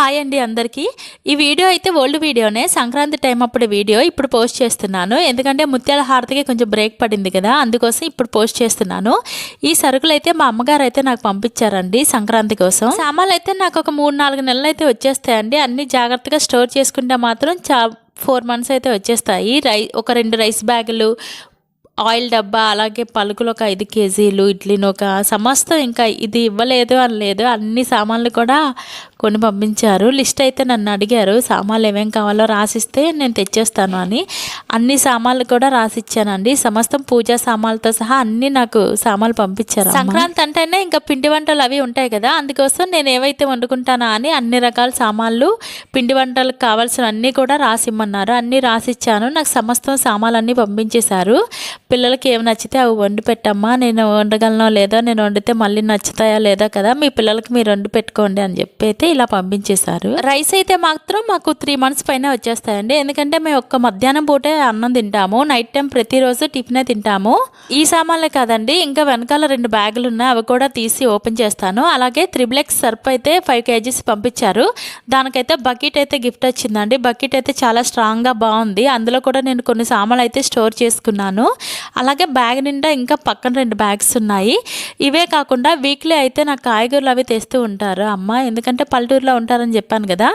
Hi అండి అందరికీ. ఈ వీడియో అయితే ఓల్డ్ వీడియోనే సంక్రాంతి టైం అప్పుడు వీడియో ఇప్పుడు పోస్ట్ చేస్తున్నాను. ఎందుకంటే ముత్యాల హారతికి కొంచెం బ్రేక్ పడింది కదా అందుకోసం ఇప్పుడు పోస్ట్ చేస్తున్నాను. ఈ సరుకులు అయితే మా అమ్మగారు అయితే నాకు పంపించారండి సంక్రాంతి కోసం. సామాన్లు అయితే నాకు ఒక మూడు నాలుగు నెలలు అయితే వచ్చేస్తాయండి. అన్ని జాగ్రత్తగా స్టోర్ చేసుకుంటే మాత్రం చా ఫోర్ మంత్స్ అయితే వచ్చేస్తాయి. రై ఒక రెండు రైస్ బ్యాగులు ఆయిల్ డబ్బా అలాగే పలుకులు ఒక ఐదు కేజీలు ఇడ్లీని ఒక సమస్తం ఇంకా ఇది ఇవ్వలేదు అని లేదు అన్ని సామాన్లు కూడా కొని పంపించారు. లిస్ట్ అయితే నన్ను అడిగారు సామాన్లు ఏమేం కావాలో రాసిస్తే నేను తెచ్చేస్తాను అని. అన్ని సామాన్లు కూడా రాసిచ్చానండి. సమస్తం పూజా సామాన్లతో సహా అన్ని నాకు సామాన్లు పంపించారు సంక్రాంతి అంటేనే ఇంకా పిండి వంటలు అవి ఉంటాయి కదా అందుకోసం నేను ఏవైతే వండుకుంటానా అని అన్ని రకాల సామాన్లు పిండి వంటలకు కావాల్సిన అన్నీ కూడా రాసిమ్మన్నారు. అన్నీ రాసిచ్చాను. నాకు సమస్తం సామాన్లు అన్నీ పంపించేశారు. పిల్లలకి ఏమి నచ్చితే అవి వండి పెట్టమ్మా నేను వండగలనో లేదో నేను వండితే మళ్ళీ నచ్చుతాయా లేదా కదా మీ పిల్లలకి మీరు వండి పెట్టుకోండి అని చెప్పి అయితే ఇలా పంపించేశారు. రైస్ అయితే మాత్రం మాకు త్రీ మంత్స్ పైన వచ్చేస్తాయండి. ఎందుకంటే మేము ఒక్క మధ్యాహ్నం పూటే అన్నం తింటాము నైట్ టైం ప్రతిరోజు టిఫినే తింటాము. ఈ సామాన్లే కాదండి ఇంకా వెనకాల రెండు బ్యాగులు ఉన్నాయి అవి కూడా తీసి ఓపెన్ చేస్తాను. అలాగే త్రిబ్లెక్స్ సర్ప్ అయితే ఫైవ్ కేజీస్ పంపించారు. దానికైతే బకెట్ అయితే గిఫ్ట్ వచ్చిందండి. బకెట్ అయితే చాలా స్ట్రాంగ్గా బాగుంది. అందులో కూడా నేను కొన్ని సామాన్లు అయితే స్టోర్ చేసుకున్నాను. అలాగే బ్యాగ్ నిండా ఇంకా పక్కన రెండు బ్యాగ్స్ ఉన్నాయి. ఇవే కాకుండా వీక్లీ అయితే నాకు కాయగూరలు అవి తెస్తూ ఉంటారు. అమ్మ ఎందుకంటే పల్లెటూరులో ఉంటారని చెప్పాను కదా.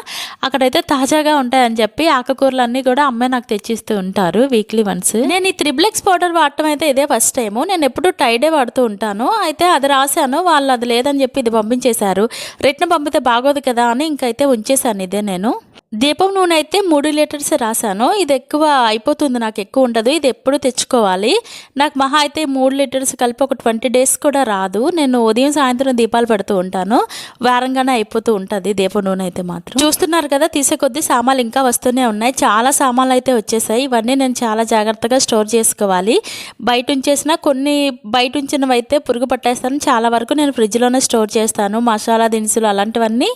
అక్కడైతే తాజాగా ఉంటాయని చెప్పి ఆకుకూరలన్నీ కూడా అమ్మాయి నాకు తెచ్చిస్తూ ఉంటారు వీక్లీ వన్స్. నేను ఈ త్రిబ్లెక్స్ పౌడర్ వాడటం అయితే ఇదే ఫస్ట్ టైము. నేను ఎప్పుడు టైడే వాడుతూ ఉంటాను. అయితే అది రాశాను. వాళ్ళు అది లేదని చెప్పి ఇది పంపించేశారు. రిటర్న్ పంపితే బాగోదు కదా అని ఇంకైతే ఉంచేశాను ఇదే నేను. దీపం నూనె అయితే మూడు లీటర్స్ రాశాను. ఇది ఎక్కువ అయిపోతుంది నాకు ఎక్కువ ఉండదు. ఇది ఎప్పుడు తెచ్చుకోవాలి? నాకు మహా అయితే మూడు లీటర్స్ కలిపి ఒక ట్వంటీ డేస్ కూడా రాదు. నేను ఉదయం సాయంత్రం దీపాలు పెడుతూ ఉంటాను. వారంగానే అయిపోతూ ఉంటుంది దీపం నూనె అయితే మాత్రం. చూస్తున్నారు కదా తీసే కొద్దీ సామాన్లు ఇంకా వస్తూనే ఉన్నాయి. చాలా సామాన్లు అయితే వచ్చేసాయి. ఇవన్నీ నేను చాలా జాగ్రత్తగా స్టోర్ చేసుకోవాలి. బయట ఉంచేసిన కొన్ని బయట ఉంచినవి అయితే పురుగు పట్టేస్తాను. చాలా వరకు నేను ఫ్రిడ్జ్లోనే స్టోర్ చేస్తాను. మసాలా దినుసులు అలాంటివన్నీ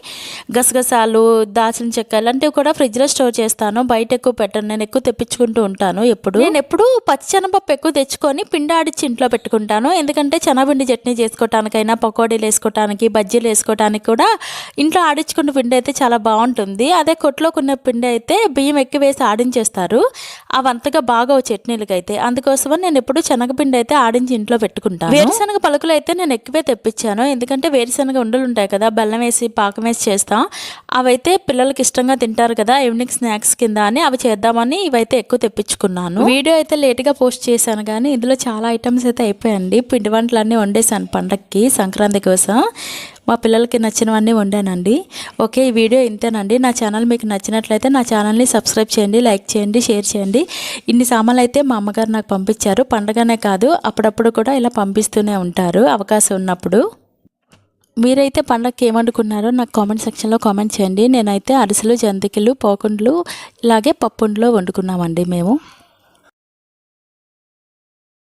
గసగసాలు దాల్చిన చెక్క ఇలాంటివి కూడా ఫ్రిడ్జ్లో స్టోర్ చేస్తాను. బయట ఎక్కువ పెట్టను. నేను ఎక్కువ తెప్పించుకుంటూ ఉంటాను ఎప్పుడు. నేను ఎప్పుడు పచ్చిశనగపప్పు ఎక్కువ తెచ్చుకొని పిండి ఆడిచ్చి ఇంట్లో పెట్టుకుంటాను. ఎందుకంటే శనగపిండి చట్నీ చేసుకోవటానికైనా పకోడీలు వేసుకోవటానికి బజ్జీలు వేసుకోవటానికి కూడా ఇంట్లో ఆడించుకున్న పిండి అయితే చాలా బాగుంటుంది. అదే కొట్లో కొన్న పిండి అయితే బియ్యం ఎక్కువ వేసి ఆడించేస్తారు. అవి అంతగా బాగా చట్నీలకి అయితే అందుకోసమని నేను ఎప్పుడు శనగపిండి అయితే ఆడించి ఇంట్లో పెట్టుకుంటాను. వేరుశనగ పలుకులు అయితే నేను ఎక్కువే తెప్పించాను. ఎందుకంటే వేరుశనగ ఉండలు ఉంటాయి కదా బెల్లం వేసి పాకం వేసి చేస్తాం. అవైతే పిల్లలకి ఇష్టంగా తింటారు కదా ఈవినింగ్ స్నాక్స్ కింద అని అవి చేద్దామని ఇవైతే ఎక్కువ తెప్పించుకున్నాను. వీడియో అయితే లేట్గా పోస్ట్ చేశాను కానీ ఇందులో చాలా ఐటమ్స్ అయితే అయిపోయాయండి. పిండి వంటలన్నీ వండేసాను పండక్కి సంక్రాంతి కోసం. మా పిల్లలకి నచ్చినవన్నీ వండానండి. ఓకే ఈ వీడియో ఇంతేనండి. నా ఛానల్ మీకు నచ్చినట్లయితే నా ఛానల్ని సబ్స్క్రైబ్ చేయండి లైక్ చేయండి షేర్ చేయండి. ఇన్ని సామాన్లు అయితే మా అమ్మగారు నాకు పంపించారు. పండగనే కాదు అప్పుడప్పుడు కూడా ఇలా పంపిస్తూనే ఉంటారు అవకాశం ఉన్నప్పుడు. మీరైతే పండగకి ఏమనుకున్నారో నాకు కామెంట్ సెక్షన్లో కామెంట్ చేయండి. నేనైతే అరిసెలు జంతికలు పోకుండ్లు ఇలాగే పప్పుండ్లో వండుకున్నామండి మేము.